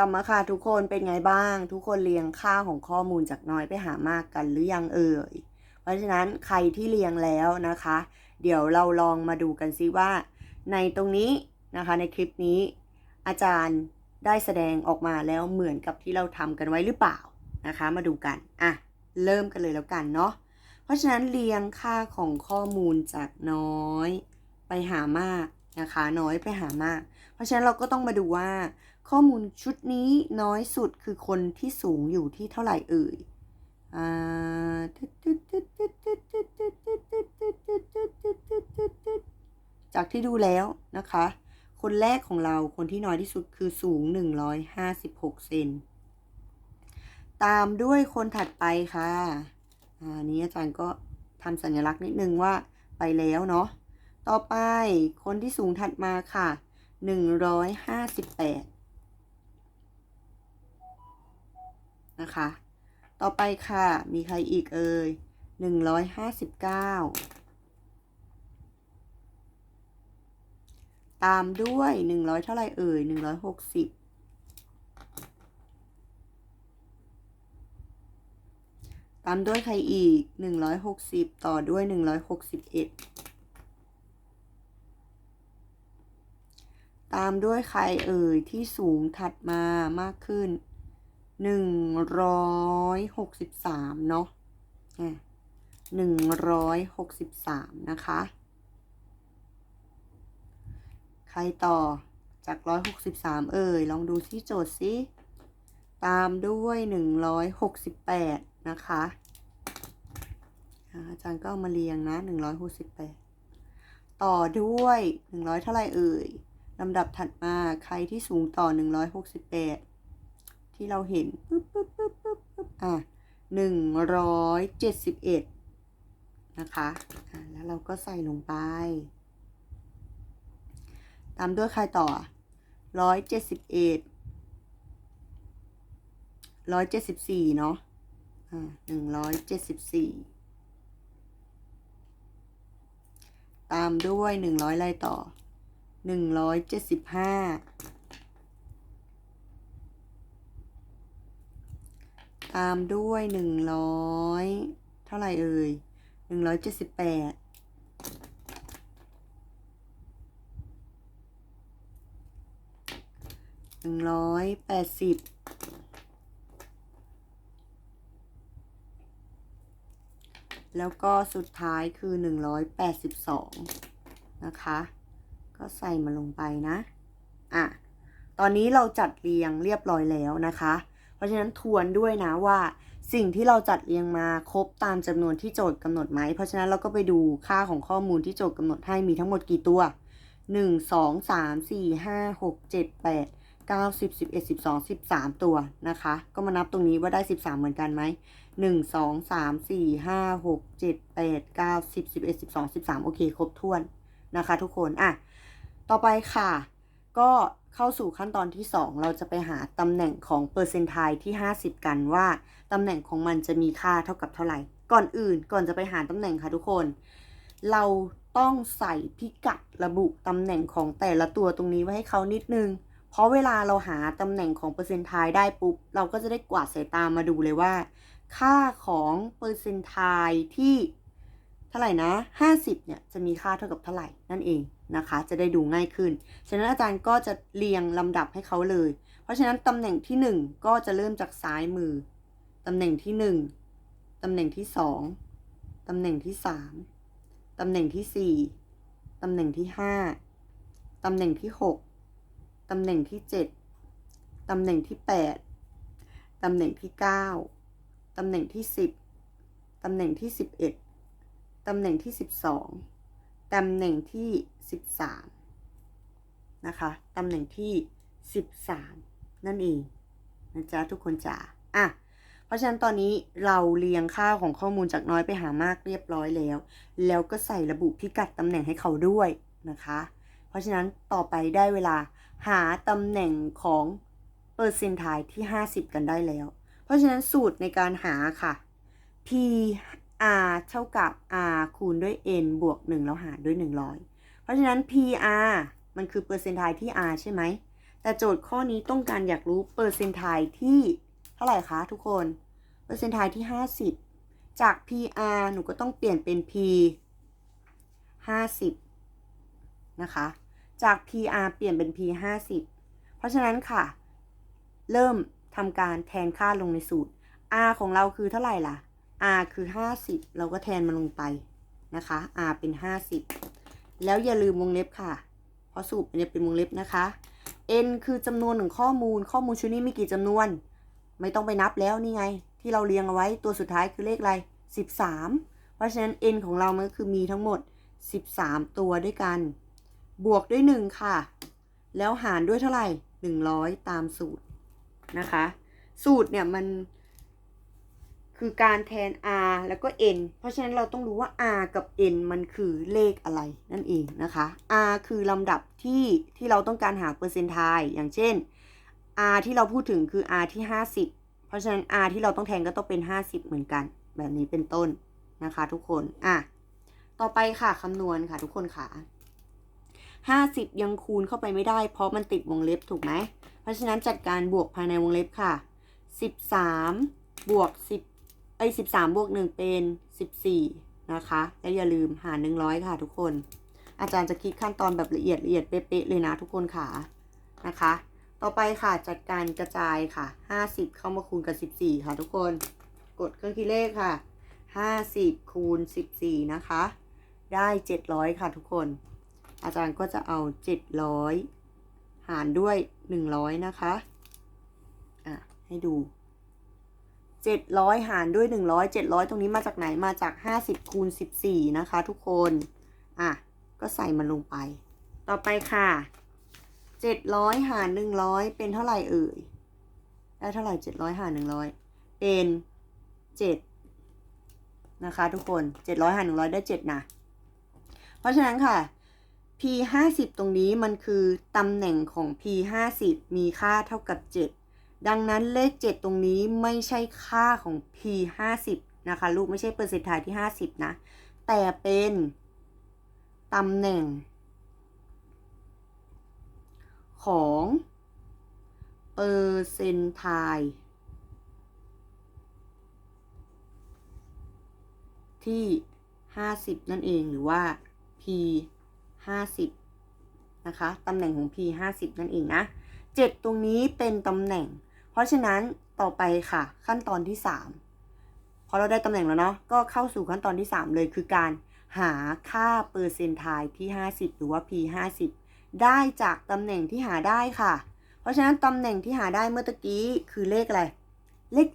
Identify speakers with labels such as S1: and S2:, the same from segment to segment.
S1: ลับมาค่ะทุกคนเป็นไงบ้าง ทุกคนเรียงค่าของข้อมูลจากน้อยไปหามากกันหรือยังเอ่ยเพราะฉะนั้นใครที่เรียงแล้วนะคะ เดี๋ยวเราลองมาดูกันซิว่า ในตรงนี้นะคะในคลิปนี้ อาจารย์ได้แสดงออกมาแล้วเหมือนกับที่เราทำกันไว้หรือเปล่านะคะ มาดูกันอะเริ่มกันเลยแล้วกันเนาะเพราะฉะนั้นเรียงค่าของข้อมูลจากน้อยไปหามากนะคะ น้อยไปหามาก เพราะฉะนั้นเราก็ต้องมาดูว่า ข้อมูลชุดนี้น้อยสุดคือคนที่สูงอยู่ที่เท่าไหร่เอ่ยอ่าจากที่ดูแล้วนะคะ คนแรกของเราคนที่น้อยที่สุดคือสูง 156 เซน ตามด้วยคนถัดไปค่ะอันนี้อาจารย์ก็ทำสัญลักษณ์นิดนึงว่าไปแล้วเนาะ ต่อไปคนที่สูงถัดมาค่ะ 158 นะคะ ต่อไปค่ะ มีใครอีกเอ่ย159ตามด้วย100เท่าไหร่เอ่ย160ตามด้วยใครอีก160ต่อด้วย161ตามด้วยใครเอ่ยที่สูงถัดมามากขึ้น หนึ่งร้อยหกสิบสามเนาะหนึ่งร้อยหกสิบสามนะคะ ใครต่อจากร้อยหกสิบสามเอ่ย ลองดูที่โจทย์สิตามด้วยหนึ่งร้อยหกสิบแปดนะคะอาจารย์ก็เอามาเรียงนะหนึ่งร้อยหกสิบแปดต่อด้วยหนึ่งร้อยเท่าไรเอ่ยลำดับถัดมาใครที่สูงต่อหนึ่งร้อยหกสิบแปด ที่เราเห็นปึ๊บปึ๊บปึ๊บปึ๊บปึ๊บอะหนึ่งร้อยเจ็ดสิบเอ็ดนะคะอะแล้วเราก็ใส่ลงไป ตามด้วยใครต่อร้อยเจ็ดสิบเอ็ดร้อยเจ็ดสิบสี่เนาะอ่าหนึ่งร้อยเจ็ดสิบสี่ตามด้วยหนึ่งร้อยไล่ต่อหนึ่งร้อยเจ็ดสิบห้า ตามด้วยหนึ่งร้อยเท่าไหร่เอ่ยหนึ่งร้อยเจ็ดสิบแปดหนึ่งร้อยแปดสิบแล้วก็สุดท้ายคือหนึ่งร้อยแปดสิบสองนะคะ ก็ใส่มาลงไปนะ อะ ตอนนี้เราจัดเรียงเรียบร้อยแล้วนะคะ เพราะฉะนั้นทวนด้วยนะว่า สิ่งที่เราจัดเรียงมาครบตามจำนวนที่โจทย์กำหนดไหม เพราะฉะนั้นเราก็ไปดูค่าของข้อมูลที่โจทย์กำหนดให้มีทั้งหมดกี่ตัว 1 2 3 4 5 6 7 8 9 10 11 12 13 ตัวนะคะ ก็มานับตรงนี้ว่าได้ 13 เหมือนกันไหม 1 2 3 4 5 6 7 8 9 10 11 12 13 โอเค ครบถ้วนนะคะทุกคน อะ ต่อไปค่ะ ก็เข้าสู่ขั้นตอนที่ 2 เราจะไปหาตำแหน่งของเปอร์เซนต์ไทที่ 50 กันว่าตำแหน่งของมันจะมีค่าเท่ากับเท่าไหร่ ก่อนอื่นก่อนจะไปหาตำแหน่งค่ะทุกคน เราต้องใส่พิกัดระบุตำแหน่งของแต่ละตัวตรงนี้ไว้ให้เขานิดนึง เพราะเวลาเราหาตำแหน่งของเปอร์เซนต์ไทได้ปุ๊บ เราก็จะได้กวาดสายตามาดูเลยว่า ค่าของเปอร์เซนต์ไทที่เท่าไหร่นะ 50เนี่ยจะมีค่าเท่ากับเท่าไหร่นั่นเอง นะคะ จะได้ดูง่ายขึ้น ฉะนั้นอาจารย์ก็จะเรียงลำดับให้เขาเลย เพราะฉะนั้นตำแหน่งที่ 1 ก็จะเริ่มจากซ้ายมือ ตำแหน่งที่ 1 ตำแหน่งที่ 2 ตำแหน่งที่ 3 ตำแหน่งที่ 4 ตำแหน่งที่ 5 ตำแหน่งที่ 6 ตำแหน่งที่ 7 ตำแหน่งที่ 8 ตำแหน่งที่ 9 ตำแหน่งที่ 10 ตำแหน่งที่ 11 ตำแหน่งที่ 12 ตำแหน่งที่ 13 นะคะ ตำแหน่งที่ 13 นั่นเองนะจ๊ะทุกคนจ๋าอะ เพราะฉะนั้นตอนนี้เราเรียงค่าของข้อมูลจากน้อยไปหามากเรียบร้อยแล้ว แล้วก็ใส่ระบุพิกัดตำแหน่งให้เขาด้วยนะคะ เพราะฉะนั้นต่อไปได้เวลาหาตำแหน่งของเปอร์เซนต์ไทที่ 50 กันได้แล้ว เพราะฉะนั้นสูตรในการหาค่ะ p r เท่ากับ r คูณด้วย n บวก 1 แล้วหารด้วย 100 เพราะฉะนั้น pr มันคือเปอร์เซนต์ไทที่ r ใช่ไหม แต่โจทย์ข้อนี้ต้องการอยากรู้เปอร์เซนต์ไทที่เท่าไหร่คะทุกคน เปอร์เซนต์ไทที่ 50 จาก PR หนูก็ต้องเปลี่ยนเป็น P 50 นะคะ จาก PR เปลี่ยนเป็น P 50เพราะฉะนั้นค่ะ เริ่มทำการแทนค่าลงในสูตร R ของเราคือเท่าไหร่ล่ะ R คือ 50 เราก็แทนมันลงไปนะคะ R เป็น 50 แล้วอย่าลืมวงเล็บค่ะ เพราะสูตรเนี่ยเป็นวงเล็บนะคะ N คือจำนวนของข้อมูล ข้อมูลชุดนี้มีกี่จำนวน ไม่ต้องไปนับแล้วนี่ไง ที่เราเรียงเอาไว้ตัวสุดท้ายคือเลขอะไร 13 เพราะฉะนั้น N ของเรามันก็คือมีทั้งหมด 13 ตัวด้วยกัน บวกด้วย 1 ค่ะ แล้วหารด้วยเท่าไหร่ 100 ตามสูตรนะคะ สูตรเนี่ยมัน คือการแทน r แล้วก็ n เพราะฉะนั้นเราต้องรู้ว่า r กับ n มันคือเลขอะไรนั่นเองนะคะ r คือลำดับที่ที่เราต้องการหาเปอร์เซนต์ไทอย่างเช่น r ที่เราพูดถึงคือ r ที่ 50 เพราะฉะนั้น r ที่เราต้องแทนก็ต้องเป็น 50 เหมือนกัน แบบนี้เป็นต้นนะคะ ทุกคนอะต่อไปค่ะคำนวณค่ะทุกคนค่ะ 50 ยังคูณเข้าไปไม่ได้ เพราะมันติดวงเล็บถูกไหม เพราะฉะนั้นจัดการบวกภายในวงเล็บค่ะ 13 บวก 10 ไอ้13บสามบวก1เป็น14นะคะและอย่าลืมหาร100ค่ะทุกคน อาจารย์จะคิดขั้นตอนแบบละเอียดละเอียดเป๊ะๆเลยนะทุกคนค่ะนะคะ ต่อไปค่ะจัดการกระจายค่ะ50เข้ามาคูณกับ14ค่ะทุกคน กดเครื่องคิดเลขค่ะ50คูณ14นะคะ ได้700ค่ะทุกคน อาจารย์ก็จะเอา700หารด้วย100นะคะ อะ ให้ดู 700 หารด้วย 100 700 ตรงนี้มาจากไหนมาจาก 50คูณ14 นะคะ ทุกคน อะ ก็ใส่มันลงไป ต่อไปค่ะ 700 หาร 100 เป็นเท่าไหร่เอ่ย ได้เท่าไหร่ 700 หาร 100 เป็น 7 นะคะ ทุกคน 700 หาร 100 ได้ 7 นะ เพราะฉะนั้นค่ะ p 50ตรงนี้มันคือตำแหน่งของ p 50มีค่าเท่ากับ 7 ดังนั้นเลข 7 ตรงนี้ไม่ใช่ค่าของ p 50นะคะ ลูกไม่ใช่เปอร์เซ็นต์ไทที่ 50 นะ แต่เป็นตำแหน่ง ของเปอร์เซนต์ไทที่ 50 นั่นเองหรือว่า p 50นะคะ ตำแหน่งของ p 50นั่นเองนะ 7 ตรงนี้เป็นตำแหน่ง ราะฉะนั้นต่อไปค่ะ ขั้นตอนที่ 3 พอเราได้ตำแหน่งแล้วเนาะก็เข้าสู่ขั้นตอนที่ 3 เลยคือการหาค่าเปอร์เซนต์ไทที่ 50 หรือว่า p 50ได้จากตำแหน่งที่หาได้ค่ะ เพราะฉะนั้นตำแหน่งที่หาได้เมื่อตะกี้คือเลขอะไร เลข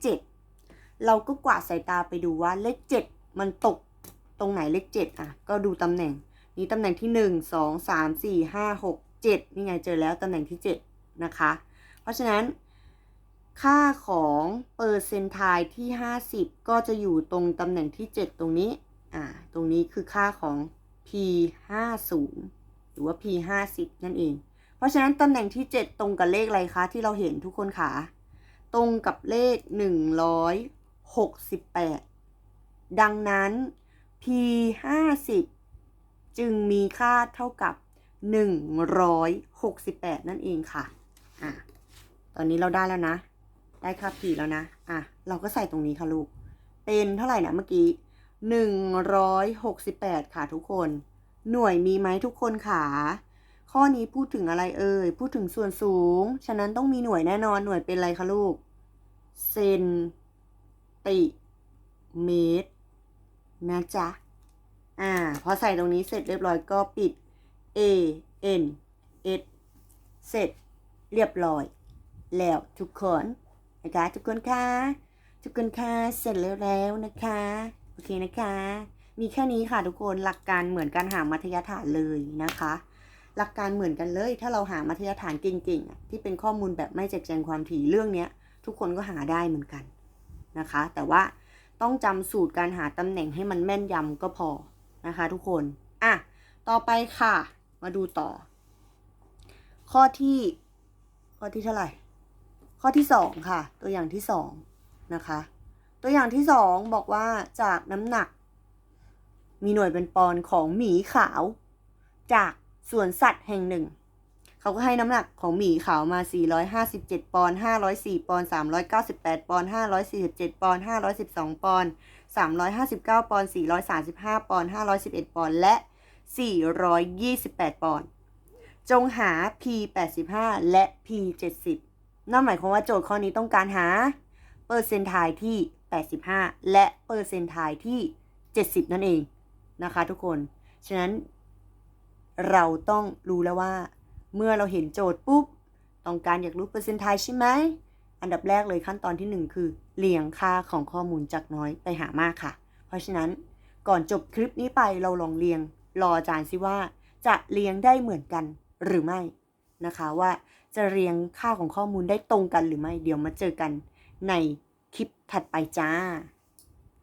S1: 7 เราก็กวาดสายตาไปดูว่าเลข 7 มันตกตรงไหนเลข 7 อะ ก็ดูตำแหน่ง นี่ตำแหน่งที่ 1 2 3 4 5 6 7 นี่ไงเจอแล้วตำแหน่งที่ 7 นะคะ เพราะฉะนั้น ค่าของเปอร์เซนต์ไทที่ 50 ก็จะอยู่ตรงตำแหน่งที่ 7 ตรงนี้ อ่า ตรงนี้คือค่าของ p 50หรือว่า p 50นั่นเอง เพราะฉะนั้นตำแหน่งที่ 7 ตรงกับเลขอะไรคะ ที่เราเห็นทุกคนคะตรงกับเลข 168 ดังนั้น p 50จึงมีค่าเท่ากับ 168 นั่นเองค่ะ อะตอนนี้เราได้แล้วนะ ได้ค่า p แล้วนะ อะ เราก็ใส่ตรงนี้ค่ะลูก เป็นเท่าไหร่นะเมื่อกี้168ค่ะทุกคน หน่วยมีไหมทุกคนค่ะข้อนี้พูดถึงอะไรเอ่ย พูดถึงส่วนสูง ฉะนั้นต้องมีหน่วยแน่นอน หน่วยเป็นอะไรคะลูก เซนติเมตรนะจ๊ะ อ่า พอใส่ตรงนี้เสร็จเรียบร้อยก็ปิด A N S เสร็จเรียบร้อย แล้วทุกคน นะคะ ทุกคนค่ะทุกคนค่ะเสร็จแล้วแล้วนะคะ โอเคนะคะ มีแค่นี้ค่ะทุกคนหลักการเหมือนการหามัธยฐานเลยนะคะ หลักการเหมือนกันเลย ถ้าเราหามัธยฐานเก่งๆที่เป็นข้อมูลแบบไม่แจกแจงความถี่เรื่องเนี้ย ทุกคนก็หาได้เหมือนกันนะคะ แต่ว่าต้องจำสูตรการหาตำแหน่งให้มันแม่นยำก็พอนะคะ ทุกคนอะต่อไปค่ะ มาดูต่อ ข้อที่ ข้อที่เท่าไหร่ ข้อที่สองค่ะ ตัวอย่างที่สองนะคะ ตัวอย่างที่สองบอกว่าจากน้ำหนัก มีหน่วยเป็นปอนของหมีขาว จากสวนสัตว์แห่งหนึ่ง เขาก็ให้น้ำหนักของหมีขาวมา 457 ปอนด์504 ปอนด์398 ปอนด์547 ปอนด์512 ปอนด์359 ปอนด์435 ปอนด์511 ปอนด์และ 428 ปอนด์จงหา P85 และ P70 นั่นหมายความว่าโจทย์ข้อนี้ต้องการหาเปอร์เซนต์ทายที่ 85 และเปอร์เซนต์ทายที่ 70 นั่นเองนะคะทุกคน ฉะนั้น เราต้องรู้แล้วว่า เมื่อเราเห็นโจทย์ปุ๊บ ต้องการอยากรู้เปอร์เซนต์ทายใช่ไหม อันดับแรกเลยขั้นตอนที่ 1 คือเรียงค่าของข้อมูลจากน้อยไปหามากค่ะ เพราะฉะนั้นก่อนจบคลิปนี้ไปเราลองเรียงรออาจารย์สิว่า จะเรียงได้เหมือนกันหรือไม่นะคะว่า จะเรียงค่าของข้อมูลได้ตรงกันหรือไม่ เดี๋ยวมาเจอกันในคลิปถัดไปจ้า